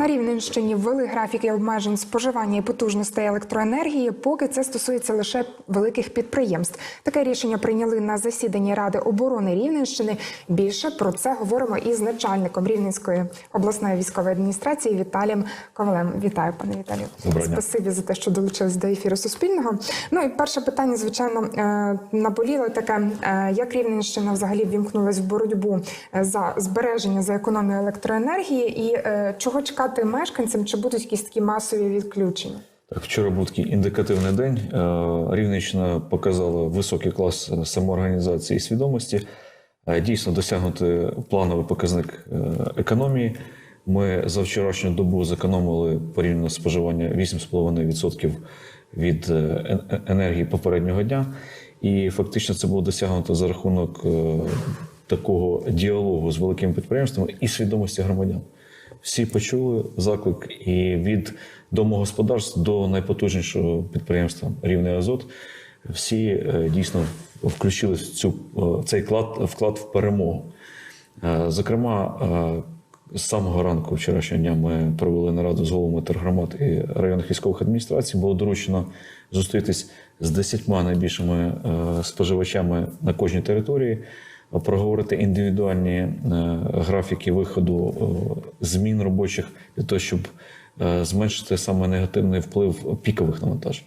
На Рівненщині ввели графіки обмежень споживання і потужностей електроенергії, поки це стосується лише великих підприємств. Таке рішення прийняли на засіданні Ради оборони Рівненщини. Більше про це говоримо із начальником Рівненської обласної військової адміністрації Віталієм Ковалем. Вітаю, пане Віталію. Спасибі за те, що долучились до ефіру Суспільного. Ну і перше питання, звичайно, е, наболіло таке: е, як Рівненщина взагалі ввімкнулась в боротьбу е, за збереження за економію електроенергії, і чого чекати мешканцям? Чи будуть якісь такі масові відключення? Так, вчора був такий індикативний день. Е, Рівненщина показала високий клас е, самоорганізації і свідомості. Е, Дійсно досягнути плановий показник економії. Ми за вчорашню добу зекономили порівняно споживання 8,5% від ен- енергії попереднього дня. І фактично це було досягнуто за рахунок такого діалогу з великими підприємствами і свідомості громадян. Всі почули заклик і від домогосподарств до найпотужнішого підприємства Рівний Азот. Всі е, дійсно включились в цю е, цей вклад, вклад в перемогу. Е, Зокрема, з самого ранку вчорашнього дня ми провели нараду з головами тергромад і районних військових адміністрацій. Було доручено зустрітись з десятьма найбільшими споживачами на кожній території, проговорити індивідуальні е, графіки виходу е, змін робочих для того, щоб е, зменшити саме негативний вплив пікових навантажень.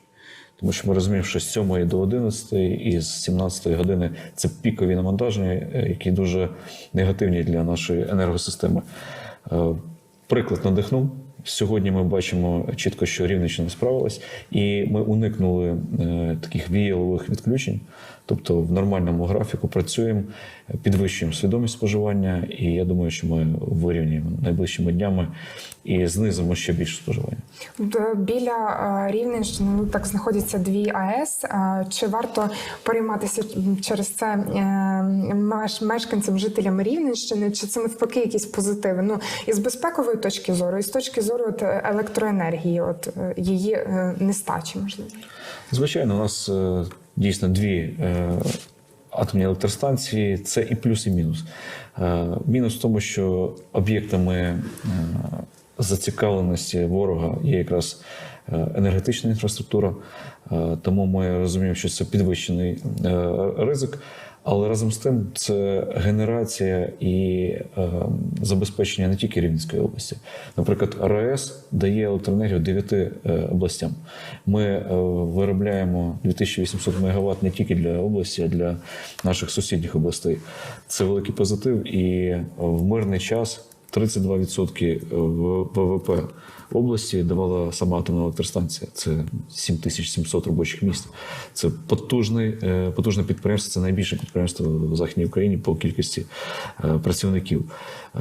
Тому що ми розуміємо, що з 7 до 11 і з 17 години це пікові навантаження, які дуже негативні для нашої енергосистеми. Приклад надихнув. Сьогодні ми бачимо чітко, що Рівненщина справилась, і ми уникнули таких віялових відключень. Тобто в нормальному графіку працюємо, підвищуємо свідомість споживання, і я думаю, що ми вирівняємо найближчими днями і знизимо ще більше споживання. Біля Рівненщини ну так знаходяться дві АЕС. Чи варто перейматися через це е, мешканцям, жителям Рівненщини? Чи це навпаки якісь позитиви? Ну і з безпекової точки зору, і з точки зору от, електроенергії, от е, її е, нестачі, можливо. Звичайно, у нас дійсно дві е, атомні електростанції це і плюс, і мінус. Е, мінус в тому, що об'єктами е, зацікавленості ворога є якраз енергетична інфраструктура, тому ми розуміємо, що це підвищений ризик. Але разом з тим це генерація і е, забезпечення не тільки Рівненської області. Наприклад, РАЕС дає електроенергію 9 е, областям. Ми е, виробляємо 2800 МВт не тільки для області, а для наших сусідніх областей. Це великий позитив, і в мирний час 32% області давала сама атомна електростанція. Це 7700 робочих місць. Це потужний, е, потужне підприємство, це найбільше підприємство в Західній Україні по кількості е, працівників.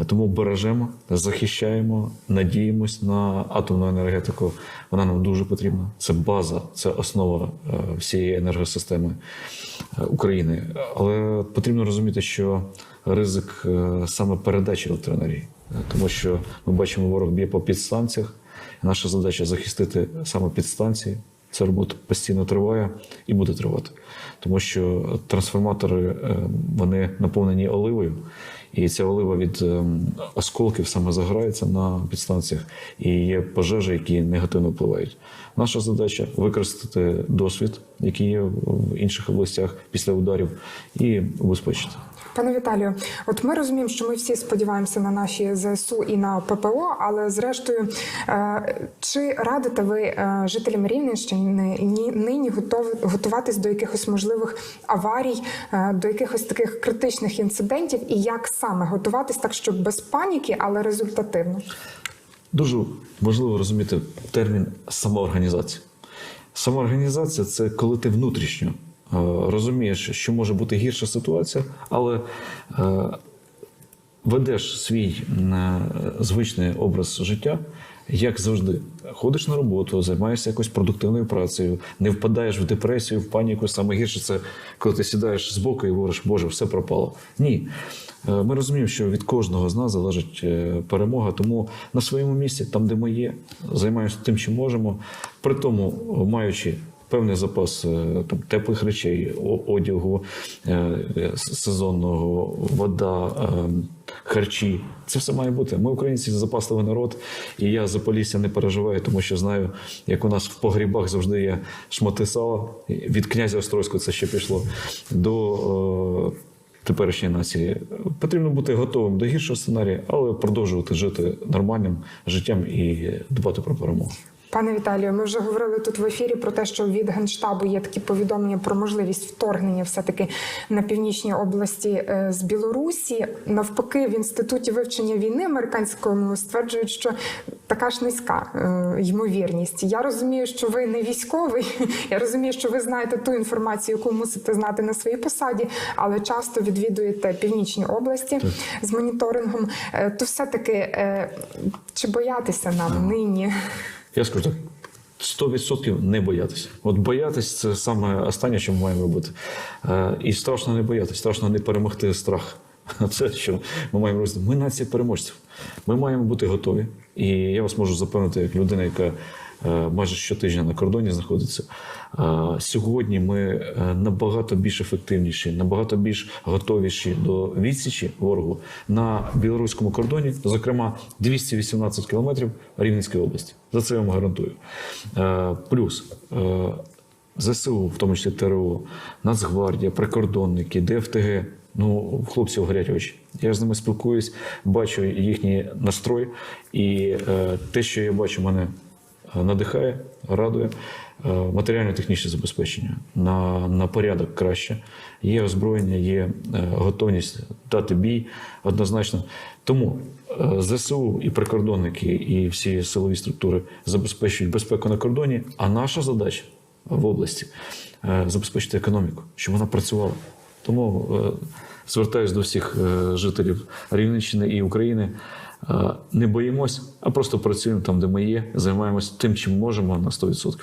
Е, Тому бережемо, захищаємо, надіємось на атомну енергетику. Вона нам дуже потрібна. Це база, це основа всієї енергосистеми України. Але потрібно розуміти, що ризик саме передачі електроенергії, тому що ми бачимо, ворог б'є по підстанціях. Наша задача захистити саме підстанції. Ця робота постійно триває і буде тривати, тому що трансформатори е, вони наповнені оливою, і ця олива від е, осколків саме заграється на підстанціях, і є пожежі, які негативно впливають. Наша задача використати досвід, який є в інших областях після ударів, і убезпечити. Пане Віталію, от ми розуміємо, що ми всі сподіваємося на наші ЗСУ і на ППО, але зрештою, е, чи радите ви е, жителям Рівненщини ні- нині готуватись до якихось можливих аварій, е, до якихось таких критичних інцидентів, і як саме готуватись так, щоб без паніки, але результативно? Дуже важливо розуміти термін самоорганізація. Самоорганізація це коли ти внутрішньо е, розумієш, що може бути гірша ситуація, але е, ведеш свій е, звичний образ життя, як завжди. Ходиш на роботу, займаєшся якоюсь продуктивною працею, не впадаєш в депресію, в паніку. Саме гірше це коли ти сідаєш з боку і говориш, Боже, все пропало. Ні. Е, Ми розуміємо, що від кожного з нас залежить е, перемога, тому на своєму місці, там, де ми є, займаємося тим, чим можемо. При тому, маючи певний запас е, там, теплих речей, одягу е, сезонного, вода, е, харчі. Це все має бути. Ми українці запасливий народ, і я за Полісся не переживаю, тому що знаю, як у нас в погрібах завжди є шмати сала. Від князя Острозького це ще пішло до. Теперішньої нації потрібно бути готовим до гіршого сценарію, але продовжувати жити нормальним життям і дбати про перемогу. Пане Віталію, ми вже говорили тут в ефірі про те, що від генштабу є такі повідомлення про можливість вторгнення все-таки на північній області е, з Білорусі. Навпаки, в інституті вивчення війни американському стверджують, що така ж низька е, ймовірність. Я розумію, що ви не військовий. Я розумію, що ви знаєте ту інформацію, яку мусите знати на своїй посаді, але часто відвідуєте північні області з моніторингом. Е, То все-таки е, чи боятися нам нині? Я скажу так: 100% не боятися. От боятись це саме останнє, що ми маємо робити. Е, І страшно не боятися, страшно не перемогти страх. Це що ми маємо робити. Ми нація переможців. Ми маємо бути готові. І я вас можу запевнити, як людина, яка майже щотижня на кордоні знаходиться. Е, Сьогодні ми е, набагато більш ефективніші, набагато більш готовіші до відсічі ворогу на білоруському кордоні, зокрема 218 кілометрів Рівненської області. За це я вам гарантую. Е, Плюс е, ЗСУ, в тому числі ТРО, Нацгвардія, прикордонники, ДФТГ. Ну, хлопців горять очі. Я з ними спілкуюсь, бачу їхній настрой, і е, те, що я бачу, мене е, надихає, радує. Е, Матеріально-технічне забезпечення на, на порядок краще. Є озброєння, є е, готовність дати бій однозначно. Тому е, ЗСУ і прикордонники, і всі силові структури забезпечують безпеку на кордоні. А наша задача в області забезпечити економіку, щоб вона працювала. Тому звертаюся до всіх жителів Рівненщини і України. Не боїмось, а просто працюємо там, де ми є, займаємось тим, чим можемо на 100%.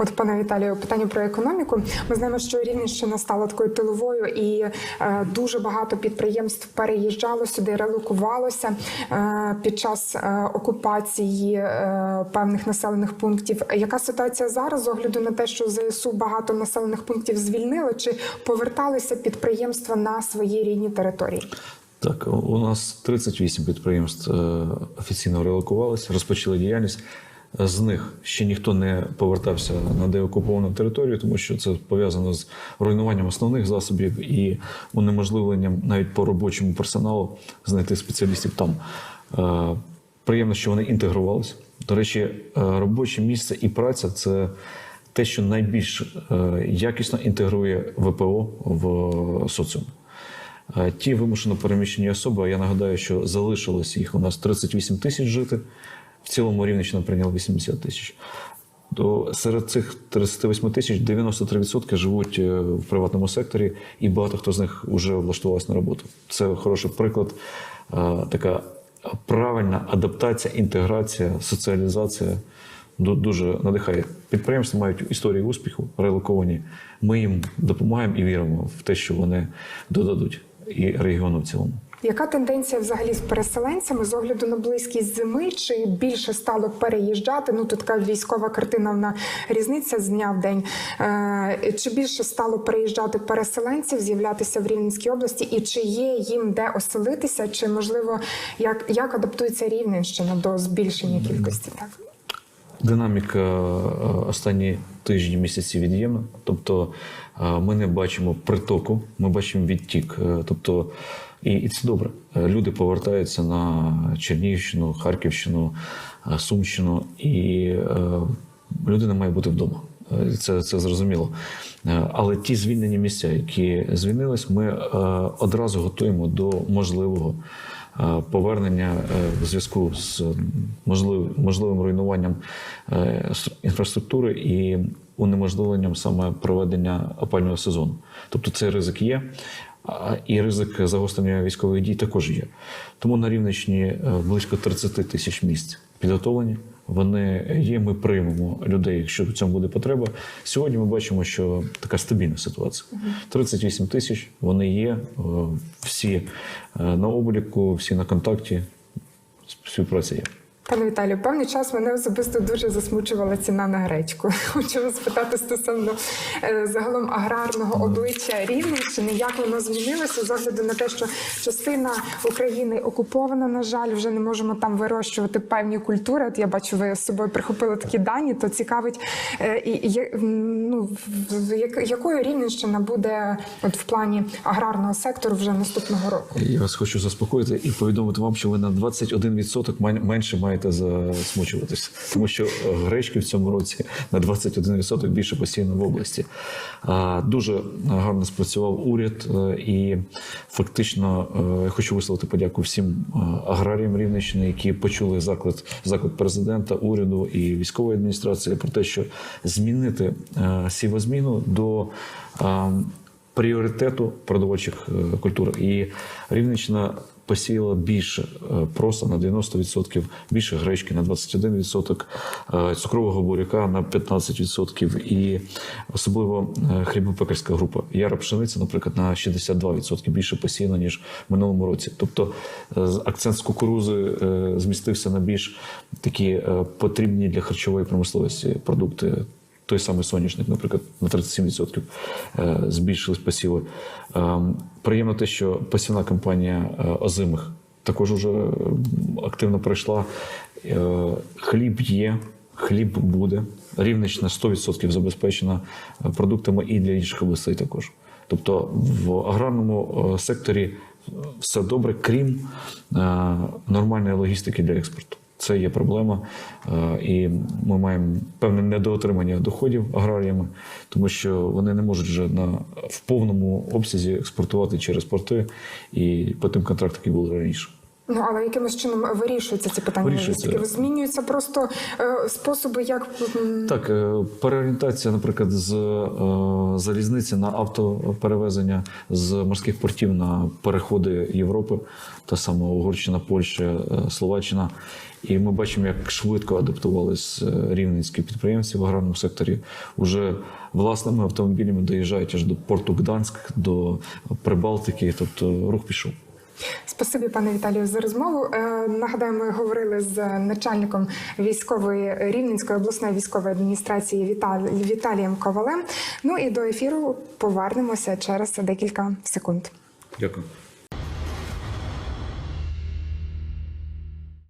От, пане Віталію, питання про економіку. Ми знаємо, що Рівненщина стала такою тиловою, і е, дуже багато підприємств переїжджало сюди, релокувалося е, під час е, окупації е, певних населених пунктів. Яка ситуація зараз з огляду на те, що ЗСУ багато населених пунктів звільнили, чи поверталися підприємства на свої рідні території? Так, у- нас 38 підприємств е, офіційно релокувалися, розпочали діяльність. З них ще ніхто не повертався на деокуповану територію, тому що це пов'язано з руйнуванням основних засобів і унеможливленням навіть по робочому персоналу знайти спеціалістів там. Е, Приємно, що вони інтегрувалися. До речі, е, робоче місце і праця це те, що найбільш якісно інтегрує ВПО в соціум. Е, Ті вимушено переміщені особи, я нагадаю, що залишилось їх у нас 38 тисяч жити. В цілому Рівненщина прийняла 80 тисяч. То серед цих 38 тисяч 93% живуть е, в приватному секторі, і багато хто з них вже влаштувався на роботу. Це хороший приклад, е, така правильна адаптація, інтеграція, соціалізація. Дуже надихає. Підприємства мають історії успіху, релоковані. Ми їм допомагаємо і віримо в те, що вони додадуть і регіону в цілому. Яка тенденція взагалі з переселенцями з огляду на близькість зими? Чи більше стало переїжджати? Ну тут така військова картина вона різниця з дня в день. Е, чи більше стало переїжджати переселенців, з'являтися в Рівненській області, і чи є їм де оселитися? Чи можливо як, як адаптується Рівненщина до збільшення кількості? Так Динаміка е, останні тижні місяці від'ємна. Тобто е, ми не бачимо притоку, ми бачимо відтік. Е, Тобто, і, і це добре. Люди повертаються на Чернігівщину, Харківщину, Сумщину, і людина має бути вдома. Це, це зрозуміло. Але ті звільнені місця, які звільнились, ми одразу готуємо до можливого повернення е, в зв'язку з можливим, руйнуванням е, інфраструктури і унеможливленням саме проведення опального сезону. Тобто цей ризик є. І ризик загострення військових дій також є. Тому на Рівненщині е, близько 30 тисяч місць підготовлені. Вони є. Ми приймемо людей, якщо в цьому буде потреба. Сьогодні ми бачимо, що така стабільна ситуація. 38 тисяч. Вони є. е, Всі е, на обліку, всі на контакті. Співпраця є. Пане Віталію, певний час мене особисто дуже засмучувала ціна на гречку. Хочу вас спитати стосовно е, загалом аграрного обличчя Рівненщини, як воно змінилося з огляду на те, що частина України окупована, на жаль, вже не можемо там вирощувати певні культури. От я бачу, ви з собою прихопили такі дані, то цікавить, е, і, ну, якою Рівненщина буде от в плані аграрного сектору вже наступного року? Я вас хочу заспокоїти і повідомити вам, що ви на 21% мен- менше маєте засмучуватися, тому що гречки в цьому році на 21% більше посіяно в області. Дуже гарно спрацював уряд, е, і фактично е, я хочу висловити подяку всім е, аграріям Рівненщини, які почули заклик, заклик президента, уряду і військової адміністрації про те, що змінити сівозміну до пріоритету продовольчих культур. І Рівненщина посіяла більше е, проса на 90%, більше гречки на 21%, е, цукрового буряка на 15% і особливо е, хлібопекарська група. Яра пшениця, наприклад, на 62% більше посіяна, ніж в минулому році. Тобто акцент з кукурузи змістився на більш такі потрібні для харчової промисловості продукти той самий соняшник, наприклад, на 37% е, збільшились посіви. Е, Приємно те, що посівна кампанія е, озимих також вже активно пройшла. Хліб є, хліб буде. Рівнична 100% забезпечена продуктами і для інших областей також. Тобто в аграрному секторі все добре, крім нормальної логістики для експорту. Це є проблема, е, і ми маємо певне недоотримання доходів аграріями, тому що вони не можуть вже на в повному обсязі експортувати через порти і по тим контрактам, які були раніше. Ну але якимось чином вирішуються ці питання Вирішується. Змінюються просто е, способи, як Так, е, переорієнтація, наприклад, з е, залізниці на автоперевезення, з морських портів на переходи Європи, та сама Угорщина, Польща, е, Словаччина. І ми бачимо, як швидко адаптувались е, рівненські підприємці в аграрному секторі. Уже власними автомобілями доїжджають аж до порту Гданськ, до Прибалтики, тобто рух пішов. Спасибі, пане Віталію, за розмову. Е, Нагадаю, ми говорили з начальником військової рівненської обласної військової адміністрації Віталієм Віталієм Ковалем. Ну і до ефіру повернемося через декілька секунд. Дякую.